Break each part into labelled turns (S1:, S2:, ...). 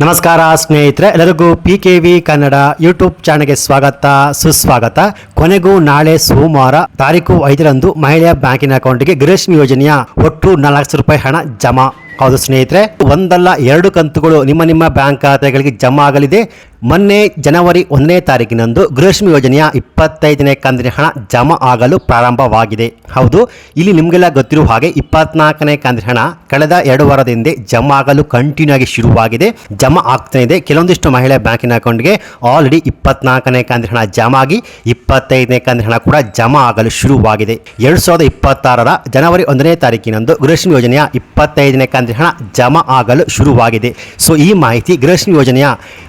S1: ನಮಸ್ಕಾರ ಸ್ನೇಹಿತರೆ, ಎಲ್ಲರಿಗೂ P K V Kannada YouTube ಚಾನಲ್ಗೆ ಸ್ವಾಗತ, ಸುಸ್ವಾಗತ. ಕೊನೆಗೂ ನಾಳೆ ಸೋಮವಾರ ತಾರೀಕು ಐದರಂದು ಮಹಿಳೆಯ ಬ್ಯಾಂಕಿನ ಅಕೌಂಟ್ಗೆ ಗೃಹಲಕ್ಷ್ಮಿ ಯೋಜನೆಯ ಒಟ್ಟು ನಾಲ್ಕು ಲಕ್ಷ ರೂಪಾಯಿ ಹಣ ಜಮಾ. ಹೌದು ಸ್ನೇಹಿತರೆ, ಒಂದಲ್ಲ ಎರಡು ಕಂತುಗಳು ನಿಮ್ಮ ನಿಮ್ಮ ಬ್ಯಾಂಕ್ ಖಾತೆಗಳಿಗೆ ಜಮಾ ಆಗಲಿದೆ. ಮೊನ್ನೆ ಜನವರಿ ಒಂದನೇ ತಾರೀಕಿನಂದು ಗೃಹಲಕ್ಷ್ಮಿ ಯೋಜನೆಯ ಇಪ್ಪತ್ತೈದನೇ ಕಂತಿನ ಹಣ ಜಮಾ ಆಗಲು ಪ್ರಾರಂಭವಾಗಿದೆ. ಹೌದು, ಇಲ್ಲಿ ನಿಮಗೆಲ್ಲ ಗೊತ್ತಿರುವ ಹಾಗೆ ಇಪ್ಪತ್ನಾಲ್ಕನೇ ಕಂತಿನ ಹಣ ಕಳೆದ ಎರಡು ವಾರದ ಹಿಂದೆ ಜಮಾ ಆಗಲು ಕಂಟಿನ್ಯೂ ಆಗಿ ಶುರುವಾಗಿದೆ. ಜಮಾ ಆಗ್ತಾ ಇದೆ. ಕೆಲವೊಂದಿಷ್ಟು ಮಹಿಳೆ ಬ್ಯಾಂಕಿನ ಅಕೌಂಟ್ಗೆ ಆಲ್ರೆಡಿ ಇಪ್ಪತ್ನಾಲ್ಕನೇ ಕಂತಿನ ಹಣ ಜಮಾ ಆಗಿ ಇಪ್ಪತ್ತೈದನೇ ಕಂತಿನ ಹಣ ಕೂಡ ಜಮಾ ಆಗಲು ಶುರುವಾಗಿದೆ. ಎರಡು ಸಾವಿರದ ಇಪ್ಪತ್ತಾರರ ಜನವರಿ ಒಂದನೇ ತಾರೀಕಿನಂದು ಗೃಹಲಕ್ಷ್ಮಿ ಯೋಜನೆಯ ಇಪ್ಪತ್ತೈದನೇ ಕಂತಿನ ಹಣ ಜಮಾ ಆಗಲು ಶುರುವಾಗಿದೆ. ಸೊ ಈ ಮಾಹಿತಿ ಗೃಹಲಕ್ಷ್ಮಿ ಯೋಜನೆಯ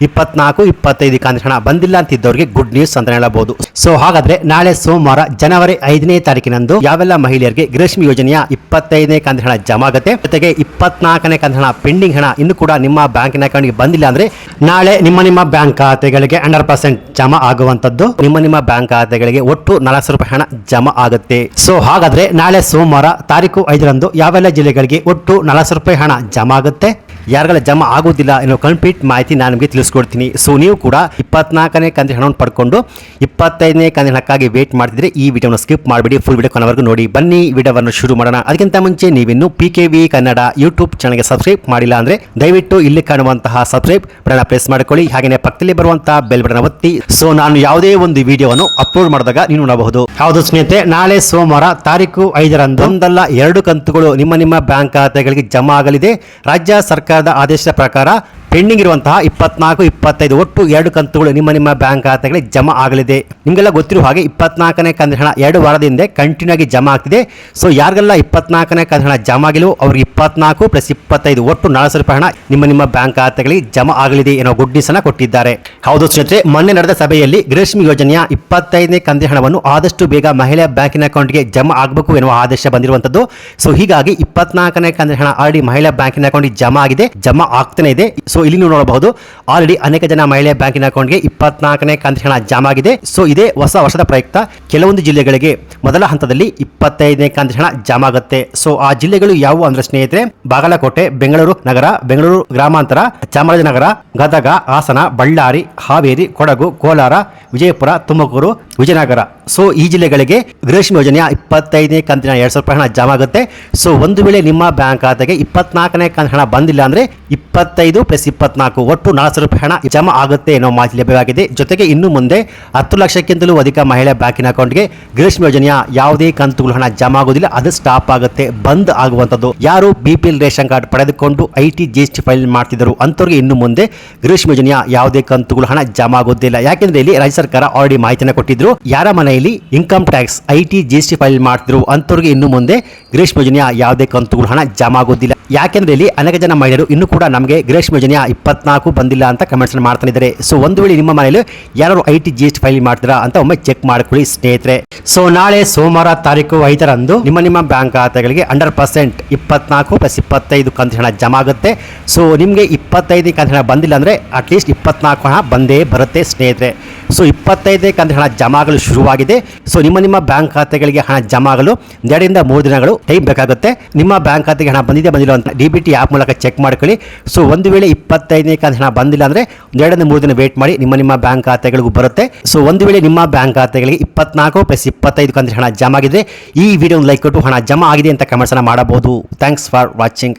S1: ಇಪ್ಪತ್ನಾಲ್ಕು ಇಪ್ಪತ್ತೈದು ಅಂದ್ರೆ ಹಣ ಬಂದಿಲ್ಲ ಅಂತಿದ್ದವರಿಗೆ ಗುಡ್ ನ್ಯೂಸ್ ಅಂತ ಹೇಳಬಹುದು. ಸೊ ಹಾಗಾದ್ರೆ ನಾಳೆ ಸೋಮವಾರ ಜನವರಿ ಐದನೇ ತಾರೀಕಿನಂದು ಯಾವೆಲ್ಲ ಮಹಿಳೆಯರಿಗೆ ಗೃಹಲಕ್ಷ್ಮಿ ಯೋಜನೆಯ ಇಪ್ಪತ್ತೈದನೇ ಕಂತ ಹಣ ಜಮಾ ಆಗುತ್ತೆ? ಜೊತೆಗೆ ಇಪ್ಪತ್ನಾಲ್ಕನೇ ಕಂತ ಹಣ ಪೆಂಡಿಂಗ್ ಹಣ ಇನ್ನು ಕೂಡ ನಿಮ್ಮ ಬ್ಯಾಂಕಿನ ಅಕೌಂಟ್ಗೆ ಬಂದಿಲ್ಲ ಅಂದ್ರೆ ನಾಳೆ ನಿಮ್ಮ ನಿಮ್ಮ ಬ್ಯಾಂಕ್ ಖಾತೆಗಳಿಗೆ ಹಂಡ್ರೆಡ್ ಪರ್ಸೆಂಟ್ ಜಮಾ ಆಗುವಂತದ್ದು ನಿಮ್ಮ ನಿಮ್ಮ ಬ್ಯಾಂಕ್ ಖಾತೆಗಳಿಗೆ ಒಟ್ಟು ನಾಲ್ಕು ರೂಪಾಯಿ ಹಣ ಜಮಾ ಆಗುತ್ತೆ. ಸೊ ಹಾಗಾದ್ರೆ ನಾಳೆ ಸೋಮವಾರ ತಾರೀಕು ಐದರಂದು ಯಾವೆಲ್ಲ ಜಿಲ್ಲೆಗಳಿಗೆ ಒಟ್ಟು ನಾಲ್ಕು ರೂಪಾಯಿ ಹಣ ಜಮಾ ಆಗುತ್ತೆ? ಯಾರಿಗೆಲ್ಲ ಜಮಾ ಆಗೋದಿಲ್ಲ ಅನ್ನೋ ಕಂಪ್ಲೀಟ್ ಮಾಹಿತಿ ನಾನು ನಿಮಗೆ ತಿಳಿಸ್ಕೊಡ್ತೀನಿ. ಸೊ ನೀವು ಕೂಡ ಇಪ್ಪತ್ನಾಲ್ಕನೇ ಕಂತಿನ ಹಣವನ್ನು ಪಡ್ಕೊಂಡು ಇಪ್ಪತ್ತೈದನೇ ಕಂತಿನ ಹಣಕ್ಕಾಗಿ ವೇಟ್ ಮಾಡ್ತಿದ್ರೆ ಈ ವಿಡಿಯೋನ ಸ್ಕಿಪ್ ಮಾಡಿಬಿಡಿ. ಫುಲ್ ವಿಡಿಯೋ ಕೊನೆವರೆಗೂ ನೋಡಿ. ಬನ್ನಿ ವಿಡಿಯೋವನ್ನು ಶುರು ಮಾಡೋಣ. ಅದಕ್ಕಿಂತ ಮುಂಚೆ ನೀವಿನ್ನು P K V Kannada YouTube ಚಾನಲ್ಗೆ ಸಬ್ಸ್ಕ್ರೈಬ್ ಮಾಡಿಲ್ಲ ಅಂದರೆ ದಯವಿಟ್ಟು ಇಲ್ಲಿ ಕಾಣುವಂತಹ ಸಬ್ಸ್ಕ್ರೈಬ್ ಬಟನ್ ಪ್ರೆಸ್ ಮಾಡಿಕೊಳ್ಳಿ. ಹಾಗೆಯೇ ಪಕ್ಕದಲ್ಲಿ ಬರುವಂತಹ ಬೆಲ್ ಬಟನ್ ಒತ್ತಿ. ಸೊ ನಾನು ಯಾವುದೇ ಒಂದು ವಿಡಿಯೋವನ್ನು ಅಪ್ಲೋಡ್ ಮಾಡಿದಾಗ ನೀವು ನೋಡಬಹುದು. ಹೌದು ಸ್ನೇಹಿತರೆ ನಾಳೆ ಸೋಮವಾರ ತಾರೀಕು ಐದರಂದು ಒಂದಲ್ಲ ಎರಡು ಕಂತುಗಳು ನಿಮ್ಮ ನಿಮ್ಮ ಬ್ಯಾಂಕ್ ಖಾತೆಗಳಿಗೆ ಜಮಾ ಆಗಲಿದೆ. ರಾಜ್ಯ ಸರ್ಕಾರದ ಆದೇಶದ ಪ್ರಕಾರ ಪೆಂಡಿಂಗ್ ಇರುವಂತಹ ಇಪ್ಪತ್ನಾಲ್ಕು, ಇಪ್ಪತ್ತೈದು, ಒಟ್ಟು ಎರಡು ಕಂತುಗಳು ನಿಮ್ಮ ನಿಮ್ಮ ಬ್ಯಾಂಕ್ ಖಾತೆಗಳಿಗೆ ಜಮಾ ಆಗಲಿದೆ. ನಿಮಗೆಲ್ಲ ಗೊತ್ತಿರುವ ಹಾಗೆ ಇಪ್ಪತ್ನಾಲ್ಕನೇ ಕಂತಿನ ಹಣ ಎರಡು ವಾರದ ಹಿಂದೆ ಕಂಟಿನ್ಯೂ ಆಗಿ ಜಮಾ ಆಗ್ತಿದೆ. ಸೊ ಯಾರಿಗೆಲ್ಲ ಇಪ್ಪತ್ನಾಲ್ಕನೇ ಕಂತಿನ ಹಣ ಜಮಾ ಆಗಿಲ್ಲವೋ ಅವ್ರಿಗೆ ಇಪ್ಪತ್ನಾಲ್ಕು ಪ್ಲಸ್ ಇಪ್ಪತ್ತೈದು, ಒಟ್ಟು ನಾಲ್ಕು ಸಾವಿರ ರೂಪಾಯಿ ಹಣ ನಿಮ್ಮ ನಿಮ್ಮ ಬ್ಯಾಂಕ್ ಖಾತೆಗಳಿಗೆ ಜಮಾ ಆಗಲಿದೆ ಏನೋ ಗುಡ್ ನ್ಯೂಸ್ ಕೊಟ್ಟಿದ್ದಾರೆ. ಹೌದು ಸ್ನೇಹಿತರೆ, ಮೊನ್ನೆ ನಡೆದ ಸಭೆಯಲ್ಲಿ ಗೃಹಲಕ್ಷ್ಮಿ ಯೋಜನೆಯ ಇಪ್ಪತ್ತೈದನೇ ಕಂತಿನ ಹಣವನ್ನು ಆದಷ್ಟು ಬೇಗ ಮಹಿಳಾ ಬ್ಯಾಂಕಿನ ಅಕೌಂಟ್ಗೆ ಜಮಾ ಆಗಬೇಕು ಎನ್ನುವ ಆದೇಶ ಬಂದಿರುವಂತದ್ದು. ಸೊ ಹೀಗಾಗಿ ಇಪ್ಪತ್ನಾಲ್ಕನೇ ಕಂತಿನ ಹಣ ಆಲ್ರೆಡಿ ಮಹಿಳಾ ಬ್ಯಾಂಕಿನ ಅಕೌಂಟ್ಗೆ ಜಮಾ ಆಗಿದೆ, ಜಮಾ ಆಗ್ತಾನೆ ಇದೆ. ಸೊ ಇಲ್ಲಿ ನೀವು ನೋಡಬಹುದು ಆಲ್ರೆಡಿ ಅನೇಕ ಜನ ಮಹಿಳೆ ಬ್ಯಾಂಕಿನ ಅಕೌಂಟ್ಗೆ ಇಪ್ಪತ್ನಾಲ್ಕನೇ ಕಂತಿನ ಹಣ ಜಮಾ ಆಗಿದೆ. ಸೊ ಇದೇ ಹೊಸ ವರ್ಷದ ಪ್ರಯುಕ್ತ ಕೆಲವೊಂದು ಜಿಲ್ಲೆಗಳಿಗೆ ಮೊದಲ ಹಂತದಲ್ಲಿ ಇಪ್ಪತ್ತೈದನೇ ಕಂತಿನ ಹಣ ಜಮಾ ಆಗುತ್ತೆ. ಸೊ ಆ ಜಿಲ್ಲೆಗಳು ಯಾವುವು ಅಂದ್ರೆ ಸ್ನೇಹಿತರೆ, ಬಾಗಲಕೋಟೆ, ಬೆಂಗಳೂರು ನಗರ, ಬೆಂಗಳೂರು ಗ್ರಾಮಾಂತರ, ಚಾಮರಾಜನಗರ, ಗದಗ, ಹಾಸನ, ಬಳ್ಳಾರಿ, ಹಾವೇರಿ, ಕೊಡಗು, ಕೋಲಾರ, ವಿಜಯಪುರ, ತುಮಕೂರು, ವಿಜಯನಗರ. ಸೊ ಈ ಜಿಲ್ಲೆಗಳಿಗೆ ಗೃಹಲಕ್ಷ್ಮಿ ಯೋಜನೆಯ ಇಪ್ಪತ್ತೈದನೇ ಕಂತಿನ ಎರಡು ಸಾವಿರ ರೂಪಾಯಿ ಹಣ ಜಮಾ ಆಗುತ್ತೆ. ಸೊ ಒಂದು ವೇಳೆ ನಿಮ್ಮ ಬ್ಯಾಂಕ್ ಖಾತೆಗೆ ಇಪ್ಪತ್ನಾಲ್ಕನೇ ಕಂತಿನ ಹಣ ಬಂದಿಲ್ಲ ಅಂದ್ರೆ ಇಪ್ಪತ್ತೈದು ಪ್ಲಸ್ ಇಪ್ಪತ್ನಾಲ್ಕು ಒಟ್ಟು ನಾಲ್ಕು ರೂಪಾಯಿ ಹಣ ಜಮಾ ಆಗುತ್ತೆ ಅನ್ನೋ ಮಾಹಿತಿ ಲಭ್ಯವಾಗಿದೆ. ಜೊತೆಗೆ ಇನ್ನು ಮುಂದೆ ಹತ್ತು ಲಕ್ಷಕ್ಕಿಂತಲೂ ಅಧಿಕ ಮಹಿಳೆ ಬ್ಯಾಂಕಿನ ಅಕೌಂಟ್ಗೆ ಗ್ರೀಷ್ಮ ಯೋಜನೆಯ ಯಾವುದೇ ಕಂತುಗಳು ಹಣ ಜಮಾ ಆಗೋದಿಲ್ಲ, ಅದು ಸ್ಟಾಪ್ ಆಗುತ್ತೆ, ಬಂದ್ ಆಗುವಂತದ್ದು ಯಾರು ಬಿಪಿಎಲ್ ರೇಷನ್ ಕಾರ್ಡ್ ಪಡೆದುಕೊಂಡು I T T G S T file ಮಾಡ್ತಿದ್ದರು ಅಂತವ್ರಿಗೆ ಇನ್ನು ಮುಂದೆ ಗ್ರೀಷ್ಮ ಯೋಜನೆಯ ಯಾವುದೇ ಕಂತುಗಳು ಹಣ ಜಮಾ ಆಗೋದಿಲ್ಲ ಯಾಕೆಂದ್ರೆ ಇಲ್ಲಿ ರಾಜ್ಯ ಸರ್ಕಾರ ಆಲ್ರೆಡಿ ಮಾಹಿತಿಯನ್ನು ಕೊಟ್ಟಿದ್ರು, ಯಾರ ಮನೆಯಲ್ಲಿ income tax I T T G S T file ಮಾಡ್ತಿದ್ರು ಅಂತವ್ರಿಗೆ ಇನ್ನು ಮುಂದೆ ಗ್ರೀಷ್ಮ ಯೋಜನೆಯ ಯಾವುದೇ ಕಂತುಗಳು ಹಣ ಜಮಾ ಆಗೋದಿಲ್ಲ. ಯಾಕೆಂದ್ರೆ ಇಲ್ಲಿ ಅನೇಕ ಜನ ಮಹಿಳೆಯರು ಇನ್ನು ಕೂಡ ನಮಗೆ ಗ್ರೀಷ್ಮ ಯೋಜನೆಯ ಇಪ್ಪತ್ನಾಲ್ಕು ಬಂದಿಲ್ಲ ಅಂತ ಕಮೆಂಟ್ಸ್ ಮಾಡ್ತಾನಿದ್ದಾರೆ ಸೊ ಒಂದು ವೇಳೆ ನಿಮ್ಮ ಮನೇಲಿ ಯಾರು I T G S file ಮಾಡ್ತೀರಾ ಅಂತ ಒಮ್ಮೆ ಚೆಕ್ ಮಾಡ್ಕೊಳ್ಳಿ ಸ್ನೇಹಿತರೆ. ಸೊ ನಾಳೆ ಸೋಮವಾರ ತಾರೀಕು ಐದರಂದು ನಿಮ್ಮ ನಿಮ್ಮ ಬ್ಯಾಂಕ್ ಖಾತೆಗಳಿಗೆ ಹಂಡ್ರೆಡ್ ಪರ್ಸೆಂಟ್ ಇಪ್ಪತ್ನಾಲ್ಕು ಪ್ಲಸ್ ಇಪ್ಪತ್ತೈದು ಕಂತು ಹಣ ಜಮಾ ಆಗುತ್ತೆ. ಸೊ ನಿಮಗೆ ಇಪ್ಪತ್ತೈದು ಕಂತು ಹಣ ಬಂದಿಲ್ಲ ಅಂದರೆ ಅಟ್ಲೀಸ್ಟ್ ಇಪ್ಪತ್ನಾಲ್ಕು ಹಣ ಬಂದೇ ಬರುತ್ತೆ ಸ್ನೇಹಿತರೆ. ಸೊ ಇಪ್ಪತ್ತೈದನೇ ಕಂತು ಹಣ ಜಮಾ ಆಗಲು ಶುರುವಾಗಿದೆ. ಸೊ ನಿಮ್ಮ ನಿಮ್ಮ ಬ್ಯಾಂಕ್ ಖಾತೆಗಳಿಗೆ ಹಣ ಜಮಾ ಆಗಲು ಎರಡರಿಂದ ಮೂರು ದಿನಗಳು ಟೈಮ್ ಬೇಕಾಗುತ್ತೆ. ನಿಮ್ಮ ಬ್ಯಾಂಕ್ ಖಾತೆಗೆ ಹಣ ಬಂದಿದೆ ಬಂದಿಲ್ಲ ಅಂತ ಡಿ ಬಿ ಟಿ ಆ್ಯಪ್ ಮೂಲಕ ಚೆಕ್ ಮಾಡ್ಕೊಳ್ಳಿ. ಸೊ ಒಂದು ವೇಳೆ ಇಪ್ಪತ್ತೈದನೇ ಕಂತು ಹಣ ಬಂದಿಲ್ಲ ಅಂದರೆ ಎರಡರಿಂದ ಮೂರು ದಿನ ವೇಟ್ ಮಾಡಿ ನಿಮ್ಮ ನಿಮ್ಮ ಬ್ಯಾಂಕ್ ಖಾತೆಗಳಿಗೂ ಬರುತ್ತೆ. ಸೊ ಒಂದು ವೇಳೆ ನಿಮ್ಮ ಬ್ಯಾಂಕ್ ಖಾತೆಗಳಿಗೆ ಇಪ್ಪತ್ನಾಲ್ಕು ಪ್ಲಸ್ ಇಪ್ಪತ್ತೈದು ಕಂದ್ರೆ ಹಣ ಜಮಾ ಆಗಿದೆ ಈ ವಿಡಿಯೋ ಲೈಕ್ ಕೊಟ್ಟು ಹಣ ಜಮಾ ಆಗಿದೆ ಅಂತ ಕಮೆಂಟ್ಸನ್ನು ಮಾಡಬಹುದು. Thanks for watching